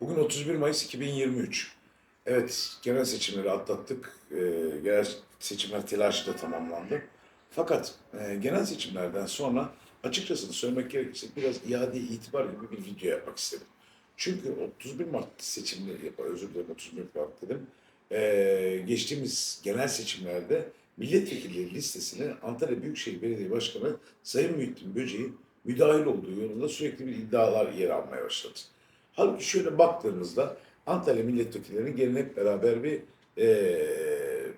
Bugün 31 Mayıs 2023. Evet, genel seçimleri atlattık. Ee, genel seçimler telaşı da tamamlandı. Fakat e, genel seçimlerden sonra açıkçası söylemek gerekirse biraz iade itibar gibi bir video yapmak istedim. Çünkü 31 Mart seçimleri, özür dilerim 31 Mart dedim. Ee, geçtiğimiz genel seçimlerde milletvekilleri listesine Antalya Büyükşehir Belediye Başkanı Sayın Muhittin Böceğin müdahil olduğu yolunda sürekli bir iddialar yer almaya başladı. Halbuki şöyle baktığımızda Antalya milletvekillerinin gelin hep beraber bir eee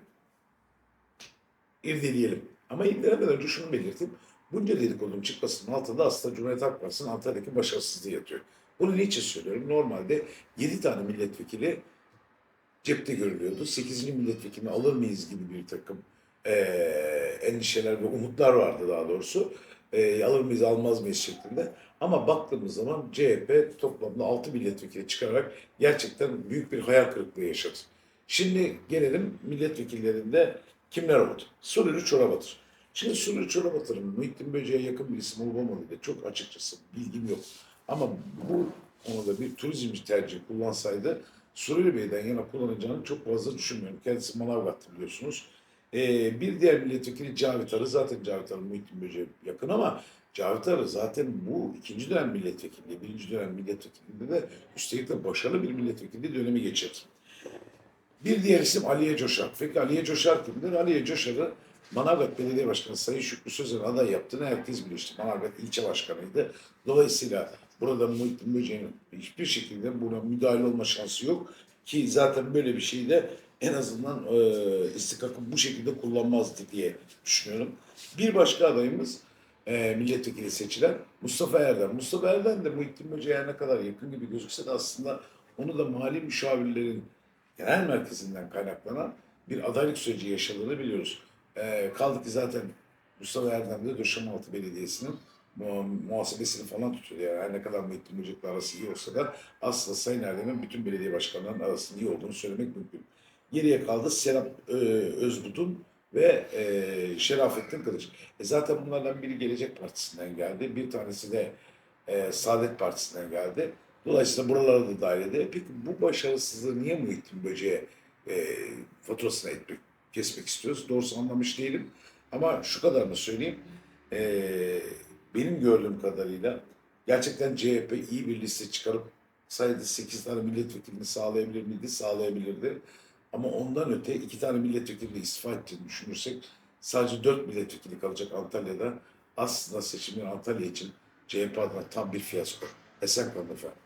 irdeleyelim. Ama irdelemeden önce şunu belirteyim. Bunca dedikodunun çıkmasının altında aslında Cumhuriyet Halk Partisi'nin Antalya'daki başarısızlığı yatıyor. Bunu niçin söylüyorum? Normalde 7 tane milletvekili cepte görülüyordu. 8. milletvekilini alır mıyız gibi bir takım eee, endişeler ve umutlar vardı daha doğrusu. Eee, alır mıyız almaz mıyız şeklinde. Ama baktığımız zaman CHP toplamda 6 milletvekili çıkararak gerçekten büyük bir hayal kırıklığı yaşadı. Şimdi gelelim milletvekillerinde kimler oldu? Sururi Çorabatır. Şimdi Sururi Çorabatır'ın Muhittin Böceğe yakın bir isim olup olmadığıyla çok açıkçası bilgim yok. Ama bu konuda bir turizmci tercih kullansaydı Sururi Bey'den yana kullanacağını çok fazla düşünmüyorum. Kendisi Manavgat'tı biliyorsunuz. Ee, bir diğer milletvekili Cavit Arı. Zaten Cavit Arı Muhittin Böceğe yakın ama Cavit Arı zaten bu ikinci dönem milletvekilliği, birinci dönem milletvekilliğinde de üstelik de başarılı bir milletvekilliği dönemi geçirdi. Bir diğer isim Aliye Coşar. Peki Aliye Coşar kimdir? Aliye Coşar'ı Manavgat Belediye Başkanı Sayın Şükrü Sözen aday yaptığını herkes bilir. İşte Manavgat ilçe başkanıydı. Dolayısıyla burada Muhittin Böceği'nin hiçbir şekilde buna müdahale olma şansı yok. Ki zaten böyle bir şeyi de en azından e, istikakı bu şekilde kullanmazdı diye düşünüyorum. Bir başka adayımız e, milletvekili seçilen Mustafa Erdem. Mustafa Erdem de Muhittin Böceğe ne kadar yakın gibi gözükse de aslında onu da mali müşavirlerin genel merkezinden kaynaklanan bir adaylık süreci yaşadığını biliyoruz. Ee, kaldı ki zaten Mustafa Erdem de Döşemealtı Belediyesi'nin mu- muhasebesini falan tutuyor. Yani her ne kadar Muhittin Böcek'le arası iyi olsa da aslında Sayın Erdem'in bütün belediye başkanlarının arasının iyi olduğunu söylemek mümkün. Geriye kaldı Serap e, Özbut'un ve e, Şerafettin Kılıç. E, zaten bunlardan biri Gelecek Partisi'nden geldi. Bir tanesi de e, Saadet Partisi'nden geldi. Dolayısıyla buralara da dahil ediyor. Peki bu başarısızlığı niye Muhittin Böceğe e, faturasını etmek, kesmek istiyoruz? Doğrusu anlamış değilim. Ama şu kadarını söyleyeyim. E, benim gördüğüm kadarıyla gerçekten CHP iyi bir liste çıkarıp sayıda 8 tane milletvekilini sağlayabilir miydi? Sağlayabilirdi. Ama ondan öte iki tane milletvekili de istifa ettiğini düşünürsek sadece dört milletvekili kalacak Antalya'da. Aslında seçimler Antalya için CHP adına tam bir fiyasko. Esen kalın efendim.